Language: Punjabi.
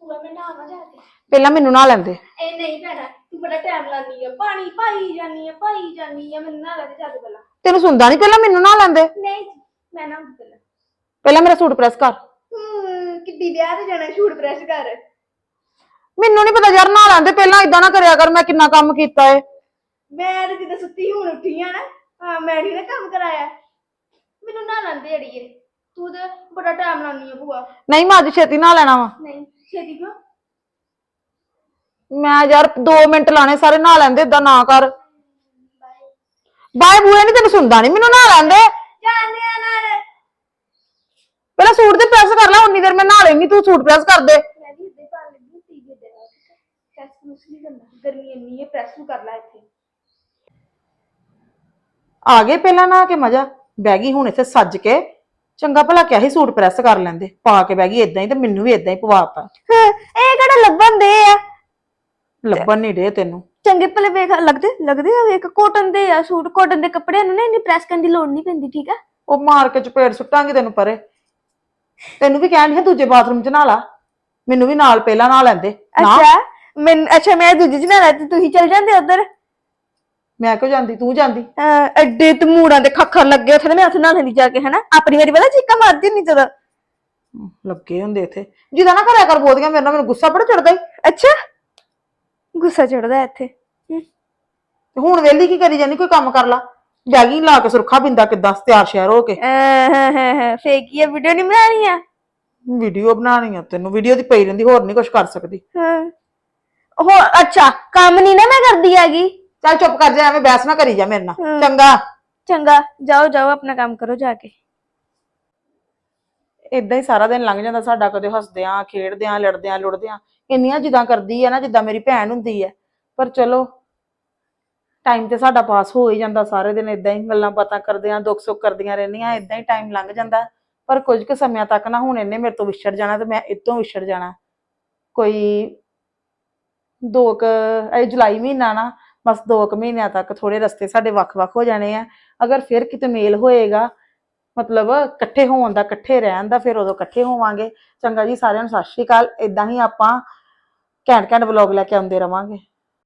ਭੂਆ ਮੈਂ ਨਾਵਾਂ ਜਾ ਕੇ। ਪਹਿਲਾਂ ਮੈਨੂੰ ਨਾ ਲੈਂਦੇ। ਇਹ ਨਹੀਂ ਭੈਣਾ ਤੂੰ ਬੜਾ ਟਾਈਮ ਲਾਨੀ ਆ। ਪਾਣੀ ਪਾਈ ਜਾਨੀ ਆ ਪਾਈ ਜਾਨੀ ਆ ਮੈਨੂੰ ਨਾ ਲੱਗ ਜਾ ਕੇ ਪਹਿਲਾਂ। ਤੈਨੂੰ ਸੁਣਦਾ ਨਹੀਂ ਪਹਿਲਾਂ ਮੈਨੂੰ ਨਾ ਲੈਂਦੇ? ਨਹੀਂ ਮੈਂ ਨਾ ਪਹਿਲਾਂ। ਪਹਿਲਾਂ ਮੇਰਾ ਸੂਟ ਪ੍ਰੈਸ ਕਰ। ਹੂੰ ਕਿੱਡੀ ਵਿਆਹ ਤੇ ਜਾਣਾ ਸ਼ੂਟ ਪ੍ਰੈਸ ਕਰ। ਮੈਨੂੰ ਨਹੀਂ ਪਤਾ ਯਾਰ ਨਾ ਲੈਂਦੇ ਪਹਿਲਾਂ ਇਦਾਂ ਨਾ ਕਰਿਆ ਕਰ ਮੈਂ ਕਿੰਨਾ ਕੰਮ ਕੀਤਾ ਏ। ਮੈਂ ਤੇ ਜਿੱਦਾਂ ਸੁੱਤੀ ਹੁਣ ਉੱਠੀ ਆ ਨਾ ਹਾਂ ਮੈਂ ਨਹੀਂ ਨਾ ਕੰਮ ਕਰਾਇਆ। ਮੈਨੂੰ ਨਾ ਲਾਂਦੇ ਅੜੀਏ। ਤੂੰ ਤੇ ਬੜਾ ਟਾਈਮ ਲਾਨੀ ਆ ਭੂਆ। ਨਹੀਂ ਮੈਂ ਅੱਜ ਛੇਤੀ ਨਾ ਲੈਣਾ ਵਾ। ਨਹੀਂ ਛੇਤੀ ਕਿਉਂ ਮੈਂ ਯਾਰ 2 ਮਿੰਟ ਲਾਣੇ ਸਾਰੇ ਨਾ ਲੈਂਦੇ ਇਦਾਂ ਨਾ ਕਰ। ਬਾਏ ਬੂਏ ਨਹੀਂ ਤੈਨੂੰ ਸੁਣਦਾ ਨਹੀਂ ਮੈਨੂੰ ਨਾ ਲੈਂਦੇ। ਜਾਂਦੇ ਆ ਨਾਲ। ਪਹਿਲਾਂ ਸੂਟ ਤੇ ਪ੍ਰੈਸ ਕਰ ਲੈ ਉਨੀ ਦੇਰ ਮੈਂ ਨਾ ਲੈਣੀ ਤੂੰ ਸੂਟ ਪ੍ਰੈਸ ਕਰ ਦੇ। ਮੈਂ ਵੀ ਇੱਦਾਂ ਹੀ ਪਾ ਲੱਗੀ ਤੀਜੇ ਦਿਨ ਪ੍ਰੈਸ ਨੂੰ ਨਹੀਂ ਕਰਨਾ ਗਰਮੀ ਇੰਨੀ ਹੈ ਪ੍ਰੈਸ ਨੂੰ ਕਰ ਲੈ ਇੱਥੇ। ਆ ਗਏ ਪਹਿਲਾਂ ਨਾ ਕੇ ਮਜ਼ਾ ਬਹਿ ਗਈ ਹੁਣ ਇੱਥੇ ਸੱਜ ਕੇ। ਚੰਗਾ ਭਲਾ ਕਿਹਾ ਸੀ ਸੂਟ ਪ੍ਰੈਸ ਕਰ ਲੈਂਦੇ ਪਾ ਕੇ ਬਹਿ ਗਈ ਇਦਾਂ ਹੀ ਤੇ ਮੈਨੂੰ ਵੀ ਇਦਾਂ ਹੀ ਪਵਾਤਾ ਇਹ ਕਿਹੜਾ ਲੱਭਣ ਦੇ ਆ? ਲੱਭਣ ਨਹੀਂ ਡੇ ਤੈਨੂੰ। ਚੰਗੇ ਭਲੇ ਵੇਖ ਲੱਗਦੇ ਲੱਗਦੇ ਆ ਵੇਖ ਕੋਟਨ ਦੇ ਆ ਸੂਟ ਕੋਟਨ ਦੇ ਕੱਪੜਿਆਂ ਨੂੰ ਨਾ ਇੰਨੀ ਪ੍ਰੈਸ ਕਰਨ ਦੀ ਲੋੜ ਨਹੀਂ ਪੈਂਦੀ ਠੀਕ ਆ? ਉਹ ਮਾਰ ਕੇ ਚਪੇੜ ਸੁੱਟਾਂਗੇ ਤੈਨੂੰ ਪਰੇ। ਤੈਨੂੰ ਵੀ ਕਹਿਣ ਸੀ ਦੂਜੇ ਬਾਥਰੂਮ 'ਚ ਨਹਾ ਲਾ ਮੈਨੂੰ ਵੀ ਨਾਲ ਪਹਿਲਾਂ ਨਹਾ ਲੈਂਦੇ। ਨਾ ਅੱਛਾ ਮੈਂ ਅੱਛਾ ਮੈਂ ਦੂਜੀ ਚ ਨਾ ਰਹਿ ਤੁਸੀਂ ਚਲ ਜਾਂਦੇ ਉਧਰ। ਮੈਂ ਕਿਉਂ ਜਾਂਦੀ ਤੂੰ ਜਾਂਦੀ? ਐਡੇ ਤਮੂੜਾਂ ਦੇ ਖੱਖਰ ਲੱਗੇ ਉੱਥੇ ਤੇ ਮੈਂ ਉੱਥੇ ਨਾ ਲੈਂਦੀ ਜਾ ਕੇ ਹਨਾ? ਆਪਣੀ ਵਾਰੀ ਪਤਾ ਚੀਕਾਂ ਮਾਰਦੀ ਨਹੀਂ ਜਦੋਂ? ਲੱਗੇ ਹੁੰਦੇ ਇੱਥੇ। ਜਿਹਦਾ ਨਾ ਕਰਿਆ ਕਰ ਬੋਲਦੀਆਂ ਮੇਰੇ ਨਾਲ ਮੈਨੂੰ ਗੁੱਸਾ ਬੜਾ ਚੜਦਾ ਈ। ਅੱਛਾ? ਗੁੱਸਾ ਚੜਦਾ ਇੱਥੇ। ਹਮ, ਤੇ ਹੁਣ ਵੇਲੀ ਕੀ ਕਰੀ ਜਾਂਦੀ ਕੋਈ ਕੰਮ ਕਰ ਲਾ। ਬੈਗੀ ਲਾ ਕੇ ਸੁਰਖਾ ਬਿੰਦਾ ਕਿੱਦਾਂ ਤਿਆਰ ਸ਼ਿਆਰ ਹੋ ਕੇ। ਅਹ, ਹਾਂ ਹਾਂ ਹਾਂ ਫੇਕ ਹੀ ਵੀਡੀਓ ਨਹੀਂ ਬਣਾਣੀ ਆ? ਵੀਡੀਓ ਬਣਾਣੀ ਆ ਤੈਨੂੰ ਵੀਡੀਓ ਦੀ ਪਈ ਰਹਿੰਦੀ ਹੋਰ ਨਹੀਂ ਕੁਝ ਕਰ ਸਕਦੀ। ਹਾਂ। ਹੋ ਅੱਛਾ ਕੰਮ ਨਹੀਂ ਨਾ ਮੈਂ ਕਰਦੀ ਹੈਗੀ। ਚੱਲ ਚੁੱਪ ਕਰ ਜਾ ਐਵੇਂ ਬਹਿਸ ਨਾ ਕਰੀ ਜਾ ਮੇਰੇ ਨਾਲ। ਚੰਗਾ। ਚੰਗਾ ਜਾਓ ਜਾਓ ਆਪਣਾ ਕੰਮ ਕਰੋ ਜਾ ਕੇ। ਇਦਾਂ ਹੀ ਸਾਰਾ ਦਿਨ ਲੰਘ ਜਾਂਦਾ ਸਾਡਾ ਕਦੇ ਹੱਸਦੇ ਆਂ ਖੇਡਦੇ ਆਂ ਲੜਦੇ ਆਂ ਲੁੜਦੇ ਆਂ ਇੰਨੀਆਂ ਜਿੱਦਾਂ ਕਰਦੀ ਆ ਨਾ ਜਿੱਦਾਂ ਮੇਰੀ ਭੈਣ ਹੁੰਦੀ ਹੈ ਪਰ ਚਲੋ ਟਾਈਮ ਤੇ ਸਾਡਾ ਪਾਸ ਹੋ ਹੀ ਜਾਂਦਾ ਸਾਰੇ ਦਿਨ ਇਦਾਂ ਹੀ ਗੱਲਾਂ ਬਾਤਾਂ ਕਰਦੇ ਆਂ ਦੁੱਖ ਸੁੱਖ ਕਰਦੀਆਂ ਰਹਿੰਦੀਆਂ ਇਦਾਂ ਹੀ ਟਾਈਮ ਲੰਘ ਜਾਂਦਾ। ਪਰ ਕੁਝ ਕੁ ਸਮਿਆਂ ਤੱਕ ਨਾ ਹੁਣ ਇਹਨੇ ਮੇਰੇ ਤੋਂ ਵਿਛੜ ਜਾਣਾ ਤੇ ਮੈਂ ਇਤੋਂ ਵਿਛੜ ਜਾਣਾ। ਕੋਈ ਦੋ ਕੁ ਇਹ ਜੁਲਾਈ ਮਹੀਨਾ ਨਾ ਬਸ ਦੋ ਕੁ ਮਹੀਨਿਆਂ ਤੱਕ ਥੋੜੇ ਰਸਤੇ ਸਾਡੇ ਵੱਖ-ਵੱਖ ਹੋ ਜਾਣੇ ਆ। ਅਗਰ ਫਿਰ ਕਿਤੇ ਮੇਲ ਹੋਏਗਾ, ਮਤਲਬ ਇਕੱਠੇ ਹੋਣ ਦਾ, ਇਕੱਠੇ ਰਹਿਣ ਦਾ, ਫਿਰ ਉਦੋਂ ਇਕੱਠੇ ਹੋਵਾਂਗੇ। ਚੰਗਾ ਜੀ, ਸਾਰਿਆਂ ਨੂੰ ਸਤਿ ਸ਼੍ਰੀ ਅਕਾਲ। ਇਦਾਂ ਹੀ ਆਪਾਂ ਘੈਂਟ ਘੈਂਟ ਵਲੌਗ ਲੈ ਕੇ ਆਉਂਦੇ ਰਵਾਂਗੇ।